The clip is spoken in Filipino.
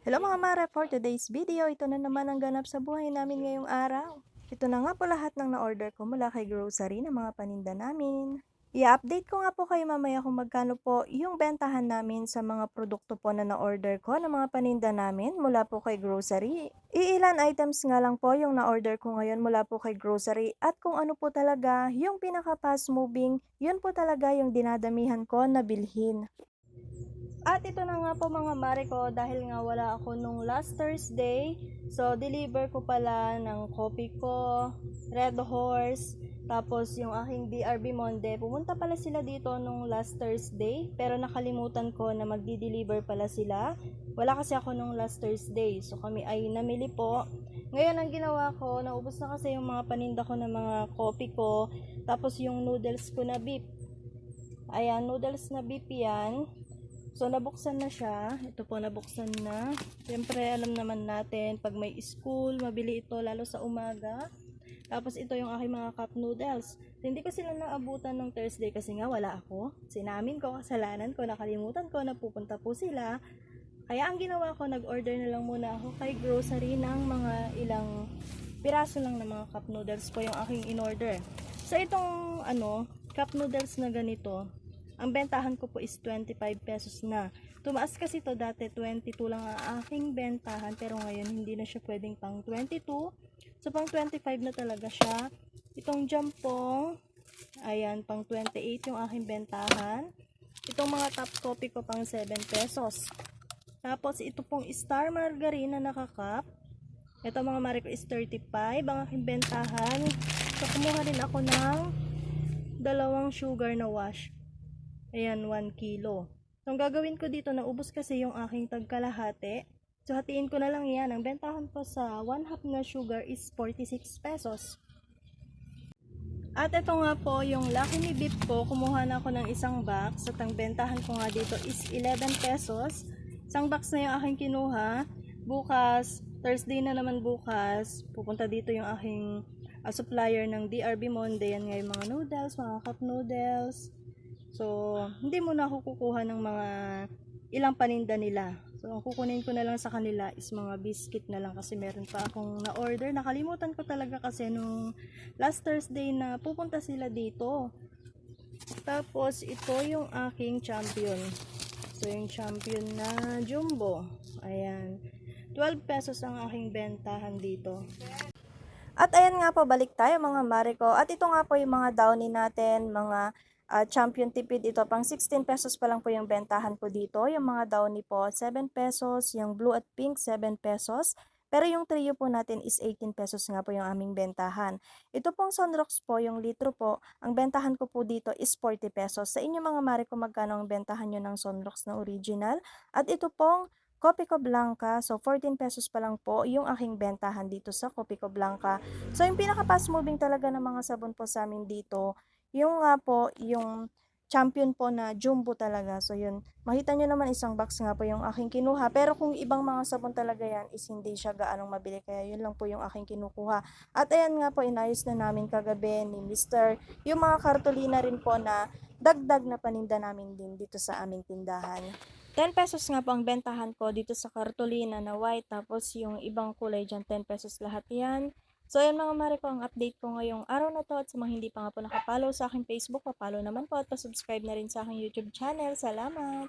Hello mga Mare, for today's video, ito na naman ang ganap sa buhay namin ngayong araw. Ito na nga po lahat ng na-order ko mula kay grocery ng mga paninda namin. I-update ko nga po kayo mamaya kung magkano po yung bentahan namin sa mga produkto po na na-order ko ng mga paninda namin mula po kay grocery. Iilan items nga lang po yung na-order ko ngayon mula po kay grocery at kung ano po talaga yung pinaka fast moving, yun po talaga yung dinadamihan ko na bilhin. At ito na nga po mga mare ko dahil nga wala ako nung last Thursday. So, deliver ko pala ng coffee ko, Red Horse, tapos yung aking DRB Monde. Pumunta pala sila dito nung last Thursday, pero nakalimutan ko na magdi-deliver pala sila. Wala kasi ako nung last Thursday, so kami ay namili po. Ngayon ang ginawa ko, naubos na kasi yung mga paninda ko ng mga coffee ko, tapos yung noodles ko na beef. Ayan, noodles na beef yan. So, nabuksan na siya. Ito po, nabuksan na. Siyempre, alam naman natin, pag may school, mabili ito, lalo sa umaga. Tapos, ito yung aking mga cup noodles. Hindi ko sila naabutan ng Thursday kasi nga wala ako. Sinamin ko, kasalanan ko, nakalimutan ko na pupunta po sila. Kaya, ang ginawa ko, nag-order na lang muna ako kay grocery ng mga ilang piraso lang ng mga cup noodles po yung aking in-order. So, itong, ano, cup noodles na ganito, ang bentahan ko po is 25 pesos na. Tumaas kasi to dati 22 lang ang aking bentahan pero ngayon hindi na siya pwedeng pang 22. So pang 25 na talaga siya. Itong jampong, ayan, pang 28 yung aking bentahan. Itong mga top coffee ko pang 7 pesos. Tapos ito pong star margarine na nakakap. Ito mga mari ko is 35 ang aking bentahan. So kumuha rin ako ng dalawang sugar na wash. Ayan, 1 kilo. So, ang gagawin ko dito, naubos kasi yung aking tagkalahati. So, hatiin ko na lang yan. Ang bentahan ko sa 1 half na sugar is 46 pesos. At ito nga po, yung Lucky Me Beef ko, kumuha na ako ng isang box. At ang bentahan ko nga dito is 11 pesos. Isang box na yung aking kinuha. Bukas, Thursday na naman bukas, pupunta dito yung aking ah, supplier ng DRB Monde. Yan nga yung mga noodles, mga cup noodles. So, hindi mo na ako kukuha ng mga ilang paninda nila. So, ang kukunin ko na lang sa kanila is mga biscuit na lang kasi meron pa akong na-order. Nakalimutan ko talaga kasi nung last Thursday na pupunta sila dito. Tapos, ito yung aking champion. So, yung champion na jumbo. Ayan. 12 pesos ang aking bentahan dito. At ayan nga po, balik tayo mga Mariko. At ito nga po yung mga downy natin, mga ah, champion tipid ito. Pang 16 pesos pa lang po yung bentahan ko dito. Yung mga downy po, 7 pesos. Yung blue at pink, 7 pesos. Pero yung trio po natin is 18 pesos nga po yung aming bentahan. Ito pong Sunrocks po, yung litro po, ang bentahan ko po dito is 40 pesos. Sa inyo mga Mariko, magkano ang bentahan nyo ng Sunrocks na original? At ito pong Copico Blanca. So, 14 pesos pa lang po yung aking bentahan dito sa Copico Blanca. So, yung pinaka-fast moving talaga ng mga sabon po sa amin dito, yung nga po, yung champion po na jumbo talaga. So, yun. Makita nyo naman isang box nga po yung aking kinuha. Pero kung ibang mga sabon talaga yan, is hindi siya gaanong mabili. Kaya yun lang po yung aking kinukuha. At ayan nga po, inayos na namin kagabi ni Mr. Yung mga kartolina rin po na dagdag na paninda namin din dito sa aming tindahan. 10 pesos nga po ang bentahan ko dito sa kartolina na white. Tapos yung ibang kulay dyan, 10 pesos lahat yan. So, yan mga mare ko, ang update ko ngayong araw na to. At sa mga hindi pa nga po nakapollow sa aking Facebook, papalo naman po at pa-subscribe na rin sa aking YouTube channel. Salamat!